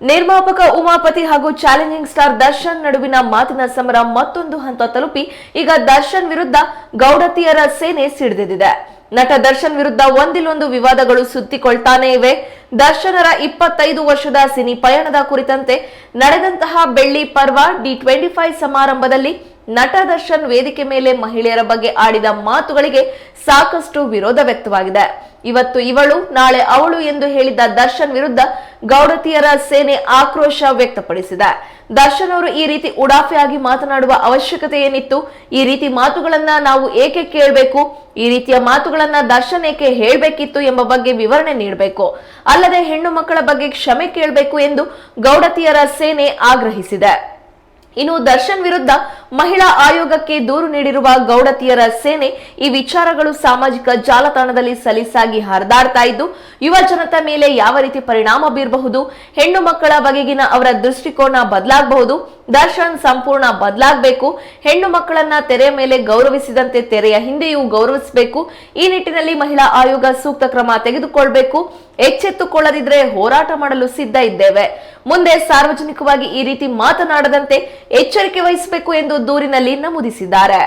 ನಿರ್ಮಾಪಕ ಉಮಾಪತಿ ಹಾಗೂ challenging star Darshan ನಡುವಿನ ಮಾತಿನ ಸಮರ ಮತ್ತೊಂದು ಹಂತ ತಲುಪಿ, ಈಗ ದರ್ಶನ್ ವಿರುದ್ಧ ಗೌಡತಿಯರ ಸೇನೆ ಸಿಡಿದಿದೆ ನಟ ದರ್ಶನ್ ವಿರುದ್ಧ ಒಂದಿಲ್ಲೊಂದು ವಿವಾದಗಳು ಸುತ್ತಿಕೊಳ್ತಾನೆ ಇವೆ ದರ್ಶನರ ಇಪ್ಪತ್ತೈದು ವರ್ಷದ ಸಿನಿ ಪಯಣದ ಕುರಿತಂತೆ ನಡೆದಂತಹ ಬೆಳ್ಳಿ ಪರ್ವ ಡಿ ಟ್ವೆಂಟಿ ಫೈವ್ ಸಮಾರಂಭದಲ್ಲಿ ನಟ ದರ್ಶನ್ ವೇದಿಕೆ ಮೇಲೆ ಮಹಿಳೆಯರ ಬಗ್ಗೆ ಆಡಿದ ಮಾತುಗಳಿಗೆ ಸಾಕಷ್ಟು ವಿರೋಧ ವ್ಯಕ್ತವಾಗಿದೆ. ಇವತ್ತು ಇವಳು, ನಾಳೆ ಅವಳು ಎಂದು ಹೇಳಿದ್ದ ದರ್ಶನ್ ವಿರುದ್ಧ ಗೌಡತಿಯರ ಸೇನೆ ಆಕ್ರೋಶ ವ್ಯಕ್ತಪಡಿಸಿದೆ. ದರ್ಶನ್ ಅವರು ಈ ರೀತಿ ಉಡಾಫೆಯಾಗಿ ಮಾತನಾಡುವ ಅವಶ್ಯಕತೆ ಏನಿತ್ತು ಈ ರೀತಿ ಮಾತುಗಳನ್ನ ನಾವು ಏಕೆ ಕೇಳಬೇಕು? ಈ ರೀತಿಯ ಮಾತುಗಳನ್ನ ದರ್ಶನ್ ಏಕೆ ಹೇಳಬೇಕಿತ್ತು ಎಂಬ ಬಗ್ಗೆ ವಿವರಣೆ ನೀಡಬೇಕು. ಅಲ್ಲದೆ ಹೆಣ್ಣು ಮಕ್ಕಳ ಬಗ್ಗೆ ಕ್ಷಮೆ ಕೇಳಬೇಕು ಎಂದು ಗೌಡತಿಯರ ಸೇನೆ ಆಗ್ರಹಿಸಿದೆ. ಇನ್ನು ದರ್ಶನ್ ವಿರುದ್ಧ ಮಹಿಳಾ ಆಯೋಗಕ್ಕೆ ದೂರು ನೀಡಿರುವ ಗೌಡತಿಯರ ಸೇನೆ ಈ ವಿಚಾರಗಳು ಸಾಮಾಜಿಕ ಜಾಲತಾಣದಲ್ಲಿ ಸಲೀಸಾಗಿ ಹರಿದಾಡ್ತಾ ಇದ್ದು, ಯುವ ಜನತೆ ಮೇಲೆ ಯಾವ ರೀತಿ ಪರಿಣಾಮ ಬೀರಬಹುದು, ಹೆಣ್ಣು ಮಕ್ಕಳ ಬಗೆಗಿನ ಅವರ ದೃಷ್ಟಿಕೋನ ಬದಲಾಗಬಹುದು, ದರ್ಶನ್ ಸಂಪೂರ್ಣ ಬದಲಾಗಬೇಕು, ಹೆಣ್ಣು ಮಕ್ಕಳನ್ನ ತೆರೆ ಮೇಲೆ ಗೌರವಿಸಿದಂತೆ ತೆರೆಯ ಹಿಂದೆಯೂ ಗೌರವಿಸಬೇಕು, ಈ ನಿಟ್ಟಿನಲ್ಲಿ ಮಹಿಳಾ ಆಯೋಗ ಸೂಕ್ತ ಕ್ರಮ ತೆಗೆದುಕೊಳ್ಬೇಕು, ಎಚ್ಚೆತ್ತುಕೊಳ್ಳದಿದ್ರೆ ಹೋರಾಟ ಮಾಡಲು ಸಿದ್ಧ ಇದ್ದೇವೆ. ಮುಂದೆ ಸಾರ್ವಜನಿಕವಾಗಿ ಈ ರೀತಿ ಮಾತನಾಡದಂತೆ ಎಚ್ಚರಿಕೆ ವಹಿಸಬೇಕು ಎಂದು ದೂರಿನಲ್ಲಿ ನಮೂದಿಸಿದ್ದಾರೆ.